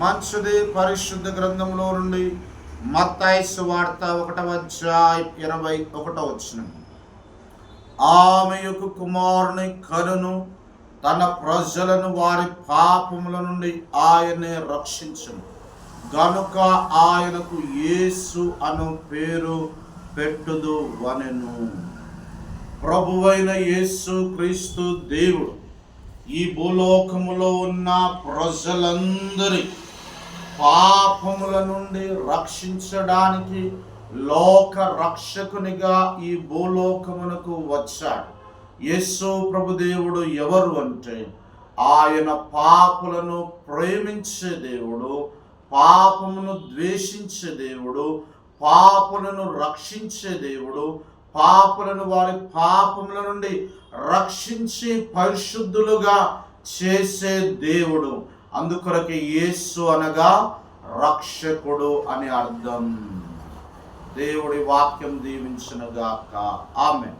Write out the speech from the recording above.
మంచిది పరిశుద్ధ గ్రంథంలో నుండి మత్తాయిసు వార్త ఒకటవ అధ్యాయ ఇరవై ఒకటో వచ్చిన ఆమె యొక్క కుమారుని కనును తన ప్రజలను వారి పాపముల నుండి ఆయనే రక్షించను. గనుక ఆయనకు యేసు అను పేరు పెట్టుదు వనెను. ప్రభువైన యేసు క్రీస్తు దేవుడు ఈ భూలోకములో ఉన్న ప్రజలందరి పాపముల నుండి రక్షించడానికి లోక రక్షకునిగా ఈ భూలోకమునకు వచ్చాడు. యేసు ప్రభుదేవుడు ఎవరు అంటే ఆయన పాపులను ప్రేమించే దేవుడు పాపమును ద్వేషించే దేవుడు పాపులను రక్షించే దేవుడు పాపులను వారి పాపముల నుండి రక్షించి పరిశుద్ధులుగా చేసే దేవుడు. అందుకొరకే యేసు అనగా రక్షకుడు అని అర్థం. దేవుడి వాక్యం దీవించునుగాక. ఆమె